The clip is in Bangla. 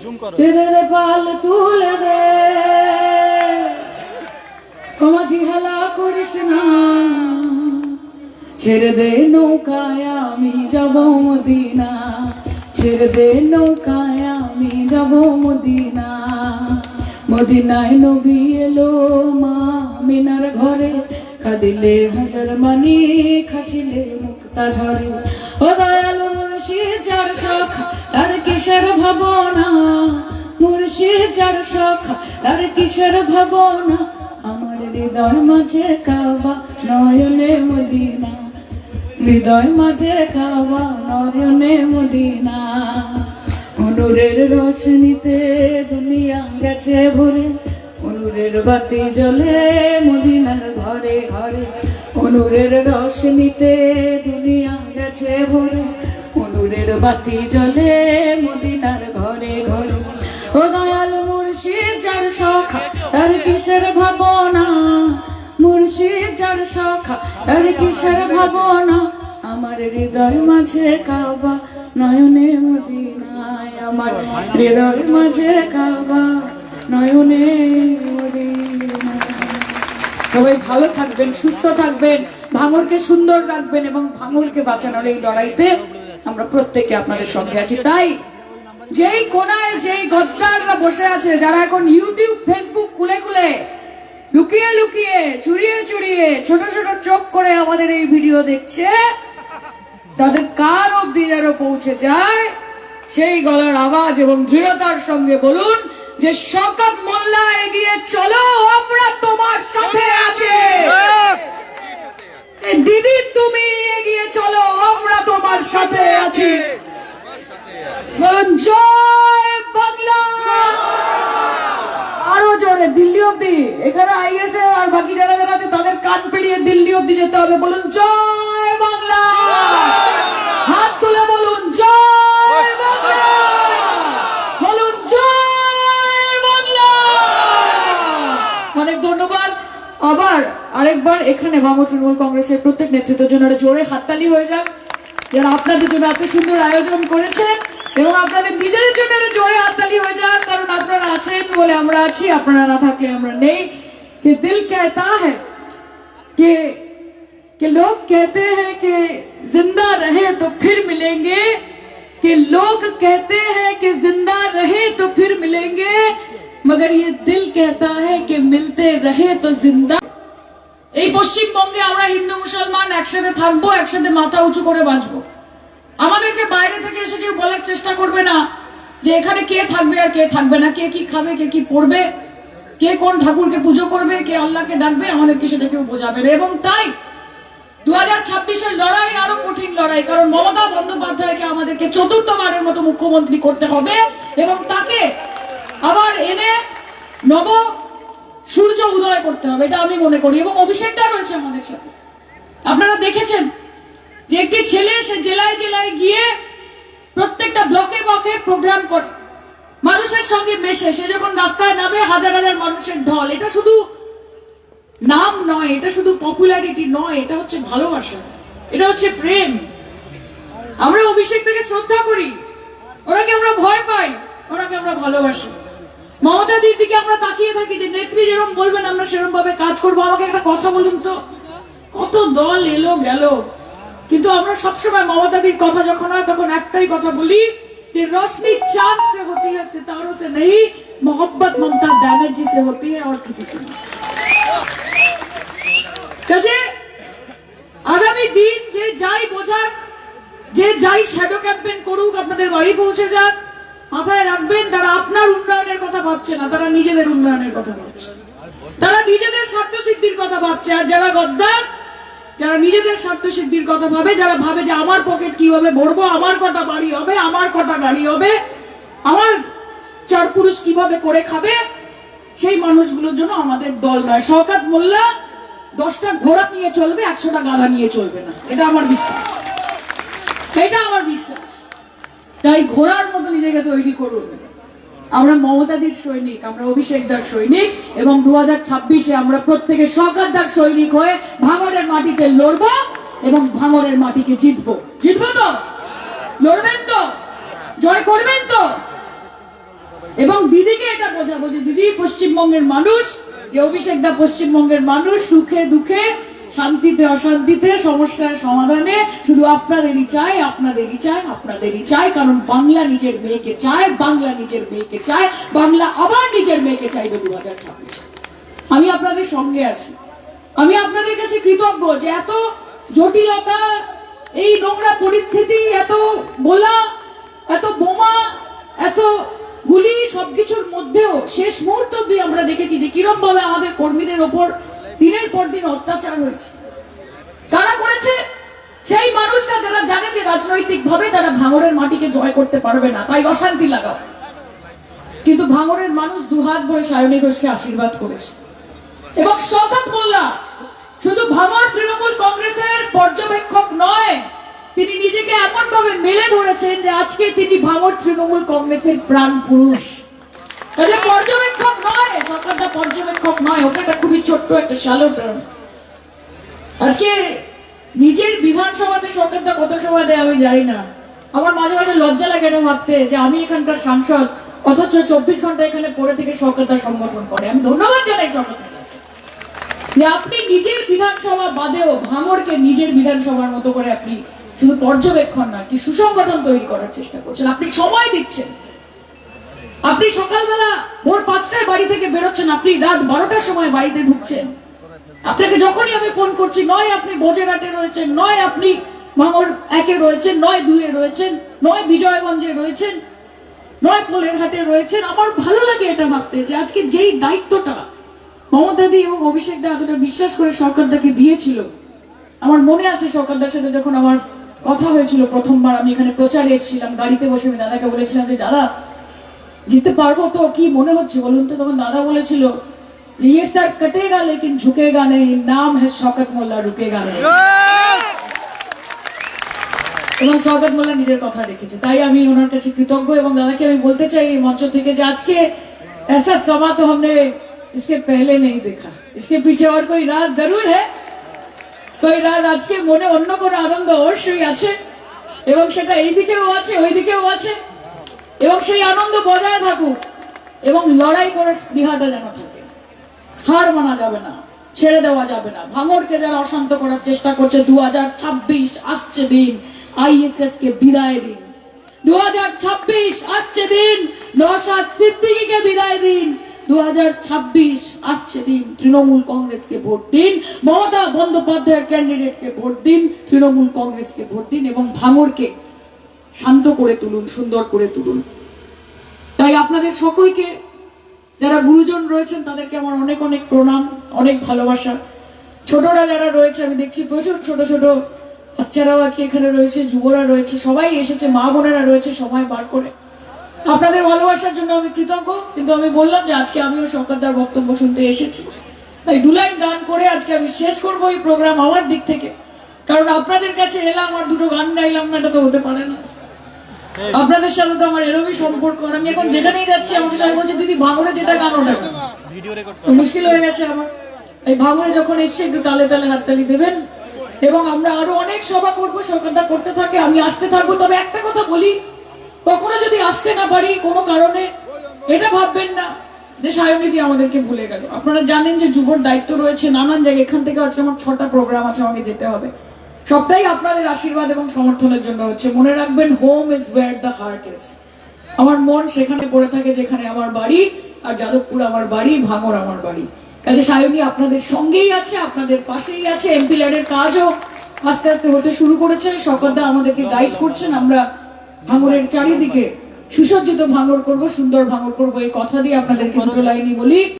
দে পাল তুলে দে। কমাঝি হেলা করিস না। ছেড়ে দে নৌকায়, আমি যাব মদিনা। ছেড়ে দে নৌকায়, আমি যাব মদিনা। মদিনায় নবী এলো মা, মিনার ঘরে। কাঁদিলে হাজার মানি খাসিলে মুক্তা ঝরে। ও দয়াল মুর্শিদ যার শখ কিসের ভাবনা? যার শখ কিসের ভাবনা? আমার হৃদয় মাঝে নয়নে মদিনা। হৃদয় মাঝে মদিনা। অনুরের রোশনীতে দুনিয়া গেছে ভরে। অনুরের বাতি জ্বলে মদিনার ঘরে ঘরে। অনুরের রোশনীতে দুনিয়া গেছে ভরে। অনুরের বাতি জ্বলে মদিনার ঘরে ঘরে। ও দয়াল মুর্শিদ, যার সখা তার কিসের ভাবনা? মুর্শিদ, যার সখা তার কিসের ভাবনা? আমার হৃদয় মাঝে কাবা, নয়নে মদিনায় আমার হৃদয় মাঝে কাবা, নয়নে সবাই ভালো থাকবেন, সুস্থ থাকবেন, ভাঙরকে সুন্দর রাখবেন এবং ভাঙরকে বাঁচানোর এই লড়াইতে আমরা প্রত্যেকে আপনাদের সঙ্গে আছি। তাই যেই কোনায় যেই গদ্দাররা বসে আছে, যারা এখন ইউটিউব ফেসবুক খুলে খুলে লুকিয়ে লুকিয়ে, চুরিয়ে চুরিয়ে, ছোট ছোট চোখ করে আমাদের এই ভিডিও দেখছে, তাদের কার অব্দি যেন পৌঁছে যায়, সেই গলার আওয়াজ এবং দৃঢ়তার সঙ্গে বলুন যে শকত মোল্লা এগিয়ে চলো, আমরা তোমার সাথে আছে। দিদি, তুমি এগিয়ে চলো, আমরা তোমার সাথে আছি। জয় বাংলা। আরও জোরে, দিল্লি অব্দি এখানে আইএসএ আর বাকি যারা যারা আছে, তাদের কান পেরিয়ে দিল্লি অব্দি যেতে হবে। বলুন, জয় বাংলা। হাত তুলে বলুন, জয় আবার আরেকবার এখানে বাংলা তৃণমূল কংগ্রেসের প্রত্যেক নেতৃত্বের জন্য একটা জোরে হাততালি হয়ে যাক যারা আপনাদের জন্য এত সুন্দর আয়োজন করেছেন এবং আপনাদের নিজেদের জন্য একটা জোরে হাততালি হয়ে যাক কারণ আপনারা আছেন বলে আমরা আছি আপনারা না থাকলে আমরা নেই कि दिल कहता है कि कि लोग कहते हैं कि जिंदा रहे तो फिर मिलेंगे कि लोग कहते हैं कि जिंदा रहे तो फिर मिलेंगे মগর ইয়ে দিল কেতা হ্যাঁ কে মিলতে রহে তো জিন্দা এই পশ্চিমবঙ্গে আমরা হিন্দু, মুসলমান একসাথে থাকব, একসাথে মাথা উঁচু করে বাঁচবো। আমাদেরকে বাইরে থেকে এসে কেউ বলার চেষ্টা করবে না যে এখানে কে থাকবে আর কে থাকবে না, কে কি খাবে, কে কি পড়বে, কে কোন ঠাকুরকে পুজো করবে, কে আল্লাহকে ডাকবে, আমাদেরকে সেটা কেউ বোঝাবে না। এবং তাই দু হাজার ছাব্বিশের লড়াই আরও কঠিন লড়াই, কারণ মমতা বন্দ্যোপাধ্যায়কে আমাদেরকে চতুর্থবারের মতো মুখ্যমন্ত্রী করতে হবে এবং তাকে আবার এনে নব সূর্য উদয় করতে হবে, এটা আমি মনে করি, এবং অভিষেকটা রয়েছে আমাদের সাথে। আপনারা দেখেছেন যে একটি ছেলে সে জেলায় জেলায় গিয়ে প্রত্যেকটা ব্লকে ব্লকে প্রোগ্রাম করে। মানুষের সঙ্গে মেশে, সে যখন রাস্তায় নামে, হাজার হাজার মানুষের ঢল। এটা শুধু নাম নয়, এটা শুধু পপুলারিটি নয়, এটা হচ্ছে ভালোবাসা, এটা হচ্ছে প্রেম। আমরা অভিষেক থেকে শ্রদ্ধা করি, ওনাকে আমরা ভয় পাই, ওনাকে আমরা ভালোবাসি। মমতাদির দিকে আমরা তাকিয়ে থাকি যে নেত্রী যেরকম বলবেন, আমরা সেরকম ভাবে কাজ করব। আমাকে একটা কথা বলুন তো। কত দল এলো গেল। কিন্তু আমরা সবসময় মমতাদির কথা যখন হয়, তখন একটাই কথা বলি যে রোশনি চাঁদ সে হতি আসছে সিতারো সে নেই। মোহাম্মত মমতা ব্যানার্জি সে হতি হ্যাঁ আর কিছু সে কাজে, আগামী দিন যে যাই বোঝাক, যে যাই শ্যাডো ক্যাম্পেন করুক, আপনাদের বাড়ি পৌঁছে যাক। মাথায় রাখবেন, তারা আপনার উন্নয়নের কথা ভাবছে না, তারা নিজেদের উন্নয়নের কথা ভাবছে। তারা নিজেদের স্বার্থ সিদ্ধির কথা ভাবছে, আর যারা গদ্দার, যারা নিজেদের স্বার্থ সিদ্ধির কথা ভাবে, যারা ভাবে যে আমার পকেট কীভাবে ভরবো, আমার কটা বাড়ি হবে, আমার কটা গাড়ি হবে, আমার চার পুরুষ কীভাবে করে খাবে, সেই মানুষগুলোর জন্য আমাদের দল নয়। শওকাত মোল্লা দশটা ঘোড়া নিয়ে চলবে, একশোটা গাধা নিয়ে চলবে না। এটা আমার বিশ্বাস। এটা আমার বিশ্বাস। তাই ঘোড়ার মতো নিজেকে তৈরি করুন। আমরা মমতাদির সৈনিক, আমরা অভিষেকদার সৈনিক এবং দু হাজার ছাব্বিশে আমরা প্রত্যেকে সরকারদার সৈনিক হয়ে ভাঙরের মাটিতে লড়বো এবং ভাঙরের মাটিকে জিতবো। জিতবো তো? লড়বেন তো? জয় করবেন তো? এবং দিদিকে এটা বোঝাবো যে দিদি পশ্চিমবঙ্গের মানুষ, যে অভিষেক দা পশ্চিমবঙ্গের মানুষ, সুখে দুঃখে শান্তিতে, অশান্তিতে, সমস্যার সমাধানে শুধু আপনাদেরই চাই আপনাদেরই চাই আপনাদেরই চাই, কারণ বাংলা নিজের মেয়েকে চায়, বাংলা নিজের মেয়েকে চায়, বাংলা আবার নিজের মেয়েকে চাইবে দু হাজার ছাব্বিশে। আমি আপনাদের সঙ্গে আছি। আমি আপনাদের কাছে কৃতজ্ঞ যে এত জটিলতা, এই নোংরা পরিস্থিতি, এত গোলা, এত বোমা, এত গুলি সবকিছুর মধ্যেও শেষ মুহূর্ত অব্দি আমরা দেখেছি যে কিরম ভাবে আমাদের কর্মীদের ওপর দিনের পর দিন অত্যাচার হয়েছে। কারা করেছে? সেই মানুষরা যারা জানে যে রাজনৈতিক ভাবে তারা ভাঙরের মাটিকে জয় করতে পারবে না, তাই অশান্তি লাগাও। কিন্তু ভাঙরের মানুষ দুহাত ভরে সায়নী ঘোষকে আশীর্বাদ করেছে। এবং শওকত মোল্লা শুধু ভাঙড় তৃণমূল কংগ্রেসের পর্যবেক্ষক নয়, তিনি নিজেকে এমন ভাবে মেলে ধরেছেন যে আজকে তিনি ভাঙড় তৃণমূল কংগ্রেসের প্রাণ পুরুষ। ছোট্ট একটা আজকে নিজের বিধানসভাতে দেয় আমি আমার মাঝে মাঝে লজ্জা লাগে ভাবতে যে আমি এখানকার সাংসদ, অথচ চব্বিশ ঘণ্টা এখানে পড়ে থেকে করে। আমি ধন্যবাদ জানাই যে আপনি নিজের বিধানসভা বাদেও ভাঙড়কে নিজের বিধানসভার মতো করে আপনি শুধু পর্যবেক্ষণ নয় কি সুসংগঠন তৈরি করার চেষ্টা করছেন। আপনি সময় দিচ্ছেন। আপনি সকালবেলা ভোর পাঁচটায় বাড়ি থেকে বেরোচ্ছেন, আপনি রাত বারোটার সময় বাড়িতে ঢুকছেন। আপনাকে যখনই আমি ফোন করছি, নয় আপনি বোজেরাটে রয়েছেন, নয় আপনি ভাঙর একে রয়েছেন, নয় দুয়ে রয়েছেন, নয় বিজয়গঞ্জে রয়েছেন, নয় পোলের হাটে রয়েছেন, আমার ভালো লাগে এটা ভাবতে যে আজকে যেই দায়িত্বটা মমতাদি এবং অভিষেক দা এতটা বিশ্বাস করে সরকারদাকে দিয়েছিল, আমার মনে আছে সরকারদার সাথে যখন আমার কথা হয়েছিল প্রথমবার, আমি এখানে প্রচারে এসেছিলাম, গাড়িতে বসে আমি দাদাকে বলেছিলাম যে, দাদা জিততে পারবো তো কি মনে হচ্ছে বলুন তো তখন দাদা বলেছিল ये सर कटेगा लेकिन झुकेगा नहीं नाम है शौकत मोल्ला रुकेगा नहीं এবং শওকত মোল্লা নিজের কথা রেখেছে তাই আমি ওনার কাছে কৃতজ্ঞ এবং দাদাকে আমি বলতে চাই এই মঞ্চ থেকে যে আজকে ऐसा समा तो हमने इसके पहले नहीं देखा इसके पीछे और कोई राज जरूर है कोई রাজ আজকে মনে অন্য কোনো আনন্দ অবশ্যই আছে এবং সেটা এই দিকেও আছে ওই দিকেও আছে এবং সেই আনন্দ বজায় থাকুক এবং লড়াই করে স্পৃহাটা যেন থাকে। হার মানা যাবে না, ছেড়ে দেওয়া যাবে না। ভাঙরকে যারা অশান্ত করার চেষ্টা করছে, দুহাজার ছাব্বিশ আসছে দিন আইএসএফ কে বিদায় দিন। দু হাজার ছাব্বিশ আসছে দিন নসাদ সিদ্দিকিকে বিদায় দিন। দুহাজার ছাব্বিশ আসছে দিন, তৃণমূল কংগ্রেসকে ভোট দিন। মমতা বন্দ্যোপাধ্যায়ের ক্যান্ডিডেটকে ভোট দিন, তৃণমূল কংগ্রেসকে ভোট দিন এবং ভাঙরকে শান্ত করে তুলুন, সুন্দর করে তুলুন। তাই আপনাদের সকলকে, যারা গুরুজন রয়েছেন, তাদেরকে আমার অনেক অনেক প্রণাম, অনেক ভালোবাসা। ছোটরা যারা রয়েছে, আমি দেখছি প্রচুর ছোট ছোট বাচ্চারাও আজকে এখানে রয়েছে, যুবরা রয়েছে, সবাই এসেছে, মা বোনেরা রয়েছে, সময় বার করে। আপনাদের ভালোবাসার জন্য আমি কৃতজ্ঞ, কিন্তু আমি বললাম যে আজকে আমিও সরকারদার বক্তব্য শুনতে এসেছি। তাই দু লাইন গান করে আজকে আমি শেষ করব এই প্রোগ্রাম আমার দিক থেকে। কারণ আপনাদের কাছে এলাম আর দুটো গান গাইলাম না, এটা তো হতে পারে না। আপনাদের সাথে তো আমার এরকমই সম্পর্ক আমি এখন যেখানেই যাচ্ছি আমাকে সবাই বলছে দিদি ভাঙড়ে যেটা গান ওটা মুশকিল হয়ে গেছে আমার। এই ভাঙড়ে যখন এসছে একটু তালে তালে হাততালি দেবেন। এবং আমরা আরও অনেক সভা করব সরকারটা করতে থাকে আমি আসতে থাকব। তবে একটা কথা বলি কখনো যদি আসতে না পারি কোনো কারণে এটা ভাববেন না যে সায়নিধি আমাদেরকে ভুলে গেল। আপনারা জানেন যে যুবর দায়িত্ব রয়েছে নানান জায়গায়। এখান থেকে আজকে আমার ছটা প্রোগ্রাম আছে আমাকে যেতে হবে। সবটাই আপনাদের আশীর্বাদ এবং সমর্থনের জন্য হচ্ছে। মনে রাখবেন home is where the heart is আমার মন সেখানে পড়ে থাকে যেখানে আমার বাড়ি, আর যাদবপুর আমার বাড়ি, ভাঙর আমার বাড়ি। কাজে সায়নী আপনাদের সঙ্গেই আছে, আপনাদের পাশেই আছে। এমপি ল্যাডের কাজও আস্তে আস্তে হতে শুরু করেছে। সরকারদা আমাদেরকে গাইড করছেন। আমরা ভাঙরের চারিদিকে সুসজ্জিত ভাঙর করব, সুন্দর ভাঙর করব। এই কথা দিয়ে আপনাদেরকে দুটো লাইনই বলি।